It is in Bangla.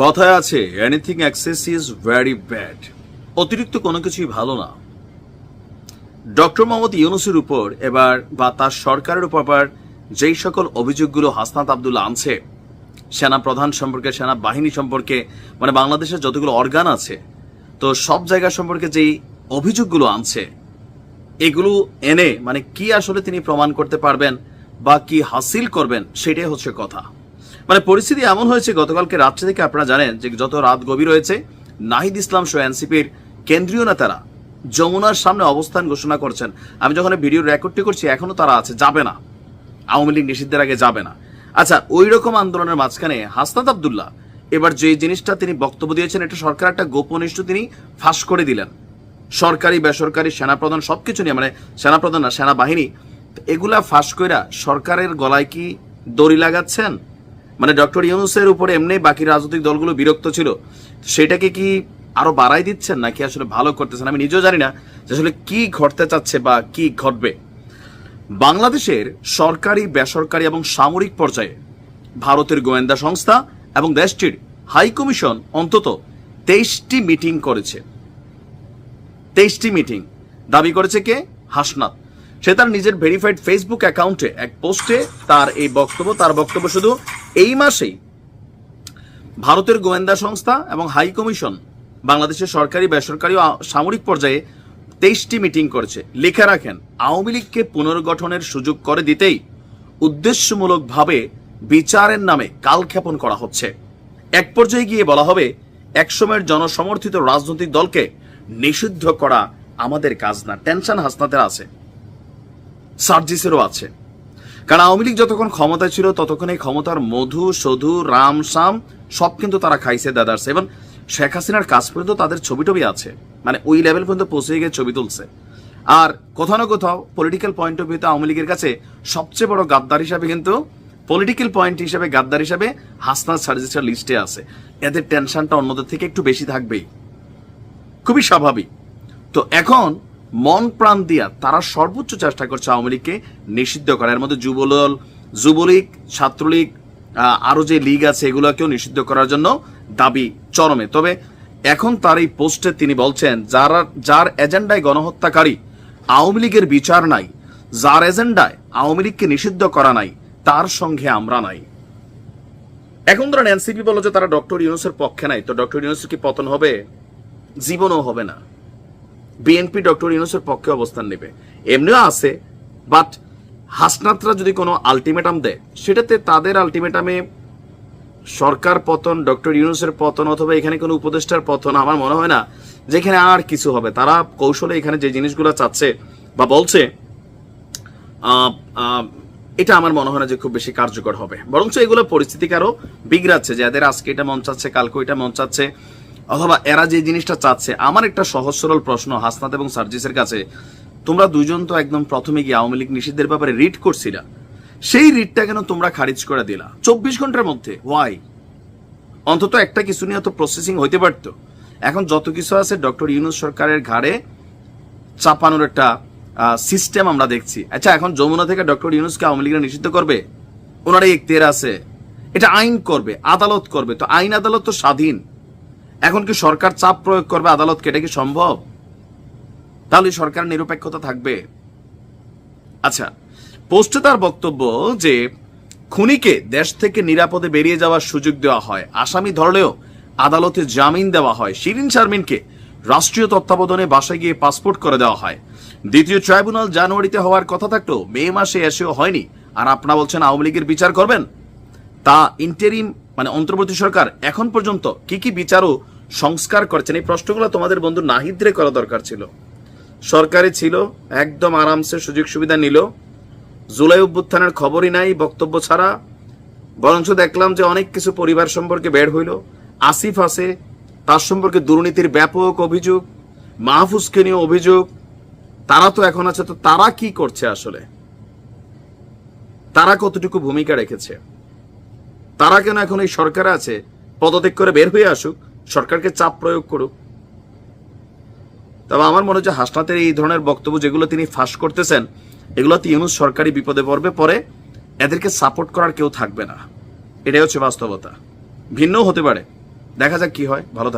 কথায় আছে anything excess is very bad অতিরিক্ত কোনো কিছুই ভালো না। ডক্টর মোহাম্মদ ইউনুসের উপর এবার বা তার সরকারের উপর আবার যেই সকল অভিযোগগুলো হাসনাত আবদুল্লাহ আনছে, সেনা প্রধান সম্পর্কে, সেনা বাহিনী সম্পর্কে মানে বাংলাদেশের যতগুলো অর্গান আছে, তো সব জায়গা সম্পর্কে যেই অভিযোগগুলো আনছে, এগুলো এনে মানে কি আসলে তিনি প্রমাণ করতে পারবেন বা কি হাসিল করবেন, সেটাই হচ্ছে কথা। মানে পরিস্থিতি এমন হয়েছে, গতকালকে রাত্রে থেকে আপনারা জানেন যে যত রাত গভীর হয়েছে, নাহিদ ইসলাম সহ এনসিপির কেন্দ্রীয় নেতারা যমুনার সামনে অবস্থান ঘোষণা করছেন। আমি যখন ভিডিও রেকর্ডটি করছি, এখনও তারা আছে, যাবে না। আওয়ামী লীগ নিষিদ্ধের আগে যাবে না। আচ্ছা ওই রকম আন্দোলনের মাঝখানে হাসনাত আবদুল্লাহ, এবার যে জিনিসটা তিনি বক্তব্য দিয়েছেন, এটা সরকার একটা গোপন ইস্যু তিনি ফাঁস করে দিলেন। সরকারি, বেসরকারি, সেনাপ্রধান, সবকিছু নিয়ে মানে সেনাপ্রধান না, সেনাবাহিনী, এগুলা ফাঁস কইরা সরকারের গলায় কি দড়ি লাগাচ্ছেন? মানে ডক্টর ইউনুসের উপরে এমনি বাকি রাজনৈতিক দলগুলো বিরক্ত ছিল। সেটাকে কি আরও বাড়াই দিচ্ছেন নাকি আসলে ভালো করতেছেন? আমি নিজেও জানি না যে আসলে কি ঘটতে চাচ্ছে বা কি ঘটবে। বাংলাদেশের সরকারি, বেসরকারি এবং সামরিক পর্যায়ে ভারতের গোয়েন্দা সংস্থা এবং দেশটির হাই কমিশন অন্তত তেইশটি মিটিং করেছে। তেইশটি মিটিং। দাবি করেছে কে? হাসনাত। সে তার নিজের ভেরিফাইড ফেসবুক অ্যাকাউন্টে এক পোস্টে তার এই বক্তব্য, তার বক্তব্য শুধু এই মাসেই ভারতের গোয়েন্দা সংস্থা এবং হাই কমিশন বাংলাদেশের সরকারি, বেসরকারি সামরিক পর্যায়ে তেইশটি মিটিং করেছে। লেখা রাখেন, আওয়ামী লীগকে পুনর্গঠনের সুযোগ করে দিতেই উদ্দেশ্যমূলকভাবে বিচারের নামে কালক্ষেপণ করা হচ্ছে। এক পর্যায়ে গিয়ে বলা হবে, একসময়ের জনসমর্থিত রাজনৈতিক দলকে নিষিদ্ধ করা আমাদের কাজ না। টেনশন হাসনাতের আছে, সার্জিসেরও আছে। কারণ আওয়ামী লীগ যতক্ষণ ক্ষমতায় ছিল, ততক্ষণ এই ক্ষমতার মধু, সধু, রাম, শাম সব কিন্তু তারা খাইছে, দাদারছে এবং শেখ হাসিনার কাজ পর্যন্ত তাদের ছবি টবি আছে। মানে ওই লেভেল পর্যন্ত পৌঁছে গিয়ে ছবি তুলছে। আর কোথাও না কোথাও পলিটিক্যাল পয়েন্ট অফ ভিউতে আওয়ামী লীগের কাছে সবচেয়ে বড় গাদ্দার হিসাবে কিন্তু পলিটিক্যাল পয়েন্ট হিসাবে, গাদ্দার হিসাবে হাসনাত সার্জিসের লিস্টে আছে। এদের টেনশনটা অন্যদের থেকে একটু বেশি থাকবেই। খুবই স্বাভাবিক। তো এখন মন প্রাণ দিয়া তারা সর্বোচ্চ চেষ্টা করছে আওয়ামী লীগকে নিষিদ্ধ করার। মধ্যে যুবদল যুবলীগ ছাত্রলীগ আহ, আরও যে লীগ আছে এগুলোকেও নিষিদ্ধ করার জন্য দাবি চরমে। তবে এখন তার এই পোস্টে তিনি বলছেন যারা যার এজেন্ডায় গণহত্যাকারী আওয়ামী লীগের বিচার নাই যার এজেন্ডায় আওয়ামী লীগকে নিষিদ্ধ করা নাই তার সঙ্গে আমরা নাই। এখন ধরেন এনসিপি বলো যে তারা ডক্টর ইউনুসের পক্ষে নাই তো ডক্টর ইউনুসের কি পতন হবে? জীবনও হবে না। বিএনপি ডক্টর ইউনুসের পক্ষে অবস্থান নেবে। এমনিও আছে বাট হাসনাতরা যদি কোনো আলটিমেটাম দেয়, সেটাতে তাদের আলটিমেটামে সরকার পতন ডক্টর ইউনুসের পতন অথবা এখানে কোনো উপদেষ্টার পতন আমার মনে হয় না, যেখানে আর কিছু হবে। তারা কৌশলে এখানে যে জিনিসগুলো চাচ্ছে বা বলছে এটা আমার মনে হয় না যে খুব বেশি কার্যকর হবে। বরঞ্চ এগুলো পরিস্থিতিকে আরও বিগড়াচ্ছে যে এদের আজকে এটা মন চাচ্ছে কালকে এটা মন চাচ্ছে অথবা এরা যে জিনিসটা চাচ্ছে, আমার একটা সহজ সরল প্রশ্ন হাসনাত এবং সার্জিসের কাছে, তোমরা দুজন তো একদম প্রথমে গিয়ে আওয়ামী লীগ নিষিদ্ধের ব্যাপারে রিড করছিলা। সেই রিটটা কেন তোমরা খারিজ করে দিলা? চব্বিশ ঘণ্টার মধ্যে। ওয়াই অন্তত একটা কিছু নিয়ে তো প্রসেসিং হইতে পারতো। এখন যত কিছু আছে, ডক্টর ইউনুস সরকারের ঘাড়ে চাপানোর একটা সিস্টেম আমরা দেখছি। আচ্ছা এখন যমুনা থেকে ডক্টর ইউনুসকে আওয়ামী লীগরা নিষিদ্ধ করবে? ওনার এই তের আছে। এটা আইন করবে, আদালত করবে। তো আইন আদালত তো স্বাধীন। এখন কি সরকার চাপ প্রয়োগ করবে আদালতকে? এটা কি সম্ভব? তাহলে সরকার নিরপেক্ষতা থাকবে। আচ্ছা পোস্টে তার বক্তব্য যে খুনিকে দেশ থেকে নিরাপদে বেরিয়ে যাওয়ার সুযোগ দেওয়া হয়। আসামি ধরলেও আদালতে জামিন দেওয়া হয়। শিরিন শারমিনকে রাষ্ট্রীয় তত্ত্বাবধানে বাসায় গিয়ে পাসপোর্ট করে দেওয়া হয়। দ্বিতীয় ট্রাইব্যুনাল জানুয়ারিতে হওয়ার কথা থাকলেও মে মাসে এসেও হয়নি। আর আপনারা বলছেন আওয়ামী লীগের বিচার করবেন? তা ইন্টারিম মানে অন্তর্বর্তী সরকার এখন পর্যন্ত কি কি বিচার ও সংস্কার করছেন। এই প্রশ্নগুলো তোমাদের বন্ধু নাহিদরে করা দরকার ছিল। সরকারি ছিল, একদম আরামসে সুযোগ সুবিধা নিল। জুলাই অভ্যুত্থানের খবরই নাই, বক্তব্য ছাড়া। বরঞ্চ দেখলাম যে অনেক কিছু পরিবার সম্পর্কে বের হইল। আসিফ আছে, তার সম্পর্কে দুর্নীতির ব্যাপক অভিযোগ, মাহফুজকে নিয়ে অভিযোগ। তারা তো এখন আছে, তো তারা কি করছে আসলে? তারা কতটুকু ভূমিকা রেখেছে? তারা কেন এখন এই সরকার আছে? পদত্যাগ করে বের হয়ে আসুক। সরকারকে চাপ প্রয়োগ করুক। তবে আমার মনে হচ্ছে হাসনাতের এই ধরনের বক্তব্য যেগুলো তিনি ফাঁস করতেছেন, এগুলোতে ইউনুস সরকারি বিপদে পড়বে, পরে এদেরকে সাপোর্ট করার কেউ থাকবে না। এটাই হচ্ছে বাস্তবতা। ভিন্ন হতে পারে। দেখা যাক কি হয়। ভালো